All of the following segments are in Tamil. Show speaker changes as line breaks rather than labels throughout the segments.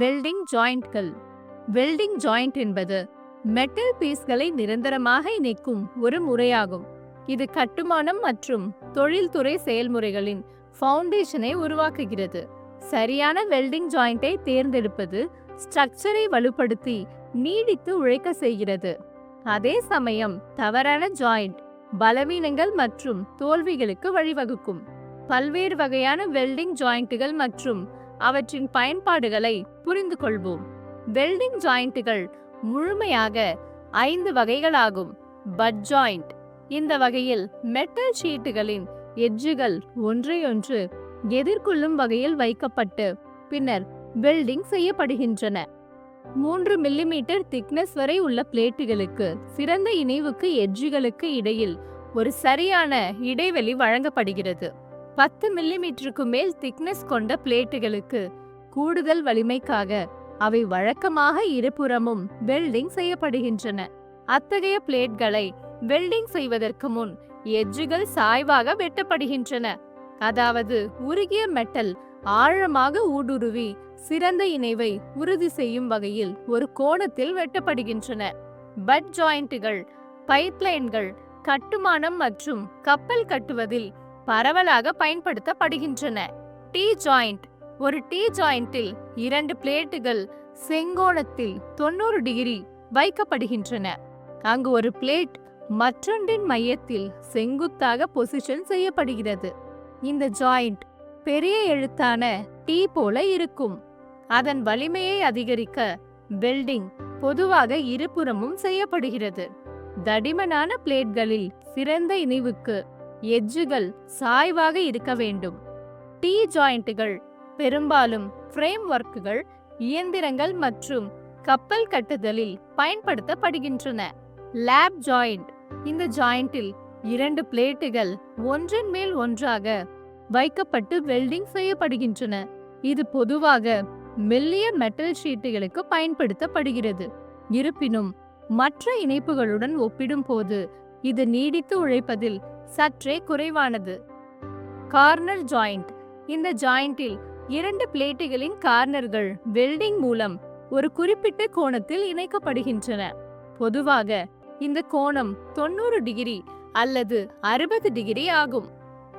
வெல்டிங் ஜாயிண்ட்கள். வெல்டிங் ஜாயிண்ட் என்பது மெட்டல் பீஸ்களை நிரந்தரமாக இணைக்கும் ஒரு முறையாகும். இது கட்டுமானம் மற்றும் தொழில்துறை செயல்முறைகளின் ஃபவுண்டேஷனை உருவாக்குகிறது. சரியான வெல்டிங் ஜாயிண்டை தேர்ந்தெடுப்பது ஸ்ட்ரக்சரை வலுப்படுத்தி நீடித்து உழைக்க செய்கிறது. அதே சமயம் தவறான ஜாயிண்ட் பலவீனங்கள் மற்றும் தோல்விகளுக்கு வழிவகுக்கும். பல்வேறு வகையான வெல்டிங் ஜாயிண்ட்டுகள் மற்றும் அவற்றின் பயன்பாடுகளை புரிந்து கொள்வோம் வெல்டிங் ஜாயிண்ட்டுகள் முழுமையாக ஐந்து வகைகளாகும். பட் ஜாயிண்ட் இந்த வகையில் மெட்டல் ஷீட்டுகளின் எட்ஜுகள் ஒன்றையொன்று எதிர்கொள்ளும் வகையில் வைக்கப்பட்டு பின்னர் வெல்டிங் செய்யப்படுகின்றன. மூன்று மில்லிமீட்டர் திக்னஸ் வரை உள்ள பிளேட்டுகளுக்கு சிறந்த இணைவுக்கு எட்ஜுகளுக்கு இடையில் ஒரு சரியான இடைவெளி வழங்கப்படுகிறது. பத்து மில்லிமீட்டருக்கு மேல் திக்னஸ் கொண்ட பிளேட்டுகளுக்கு கூடுதல் வலிமைக்காக அவை வழக்கமாக இருபுறமும் வெல்டிங் செய்யப்படுகின்றன. அத்தகைய பிளேட்களை வெல்டிங் செய்வதற்கு முன் எட்ஜுகள் சாய்வாக வெட்டப்படுகின்றன. அதாவது உருகிய மெட்டல் ஆழமாக ஊடுருவி சிறந்த இணைவை உறுதி செய்யும் வகையில் ஒரு கோணத்தில் வெட்டப்படுகின்றன. பட் ஜாயிண்ட்டுகள் பைப்லைன்கள் கட்டுமானம் மற்றும் கப்பல் கட்டுவதில் பரவலாக பயன்படுத்தப்படுகின்றன. T joint. ஒரு டீ ஜாயிண்டில் இரண்டு பிளேட்டுகள் செங்கோணத்தில் தொண்ணூறு டிகிரி வைக்கப்படுகின்றன. அங்கு ஒரு பிளேட் மற்றொன்றின் மையத்தில் செங்குத்தாக பொசிஷன் செய்யப்படுகிறது. இந்த ஜாயிண்ட் பெரிய எழுத்தான டீ போல இருக்கும். அதன் வலிமையை அதிகரிக்க வெல்டிங் பொதுவாக இருபுறமும் செய்யப்படுகிறது. தடிமனான பிளேட்களில் சிறந்த இணைவுக்கு எஜ்ஜுகள் சாய்வாக இருக்க வேண்டும். டீ ஜாயிண்ட்டுகள் பெரும்பாலும் ஃப்ரேம் ஒர்க்குகள் இயந்திரங்கள் மற்றும் கப்பல் கட்டுதலில் பயன்படுத்தப்படுகின்றன. லேப் ஜாயிண்ட் இந்த ஜாயிண்டில் இரண்டு பிளேட்டுகள் ஒன்றின் மேல் ஒன்றாக வைக்கப்பட்டு வெல்டிங் செய்யப்படுகின்றன. இது பொதுவாக மெல்லிய மெட்டல் ஷீட்டுகளுக்கு பயன்படுத்தப்படுகிறது. இருப்பினும் மற்ற இணைப்புகளுடன் ஒப்பிடும்போது இது நீடித்து உழைப்பதில் சற்றே குறைவானது. Corner joint. இந்த ஜாயிண்டில் இரண்டு பிளேட்டுகளின் கார்னர்கள் வெல்டிங் மூலம் ஒரு குறிப்பிட்ட கோணத்தில் இணைக்கப்படுகின்றன. பொதுவாக இந்த கோணம் தொண்ணூறு டிகிரி அல்லது அறுபது டிகிரி ஆகும்.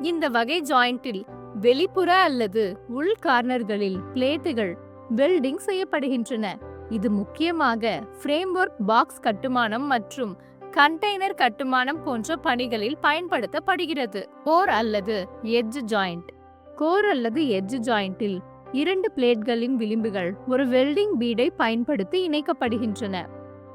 இந்த வகை ஜாயிண்டில் வெளிப்புற அல்லது உள் கார்னர்களில் பிளேட்டுகள் வெல்டிங் செய்யப்படுகின்றன. இது முக்கியமாக ஃப்ரேம்வொர்க் பாக்ஸ் கட்டுமானம் மற்றும் கண்டெய்னர் கட்டுமானம் போன்ற பணிகளில் பயன்படுத்தப்படுகிறது. கோர் அல்லது எட்ஜ் ஜாயிண்ட். கோர் அல்லது எட்ஜ் ஜாயிண்டில் இரண்டு பிளேட்களின் விளிம்புகள் ஒரு வெல்டிங் பீடை பயன்படுத்தி இணைக்கப்படுகின்றன.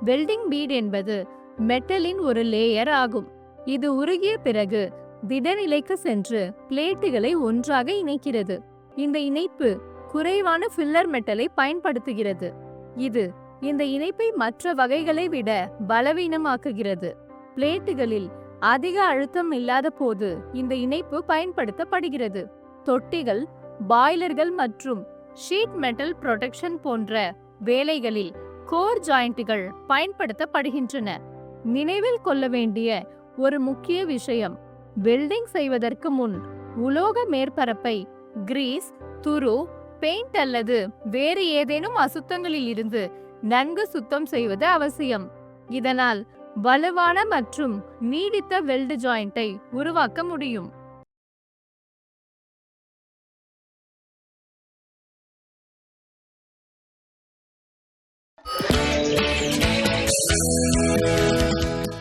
வெல்டிங் பீட் என்பது மெட்டலின் ஒரு லேயர் ஆகும். இது உருகிய பிறகு திடநிலைக்கு சென்று பிளேட்டுகளை ஒன்றாக இணைக்கிறது. இந்த இணைப்பு குறைவான ஃபில்லர் மெட்டலை பயன்படுத்துகிறது. இது இந்த இணைப்பை மற்ற வகைகளை விட பலவீனமாக்குகிறது. பிளேட்டுகளில் அதிக அழுத்தம் இல்லாத போது இந்த இணைப்பு பயன்படுத்தப்படுகிறது. தொட்டிகள் பாய்லர்கள் மற்றும் ஷீட் மெட்டல் புரொடெக்ஷன் போன்ற வேலைகளில் கோர் ஜாயிண்ட்டுகள் பயன்படுத்தப்படுகின்றன. நினைவில் கொள்ள வேண்டிய ஒரு முக்கிய விஷயம் வெல்டிங் செய்வதற்கு முன் உலோக மேற்பரப்பை கிரீஸ் துரு பெயிண்ட் அல்லது வேறு ஏதேனும் அசுத்தங்களில் இருந்து நன்கு சுத்தம் செய்வது அவசியம். இதனால் வலுவான மற்றும் நீடித்த வெல்டு ஜாயிண்டை உருவாக்க முடியும்.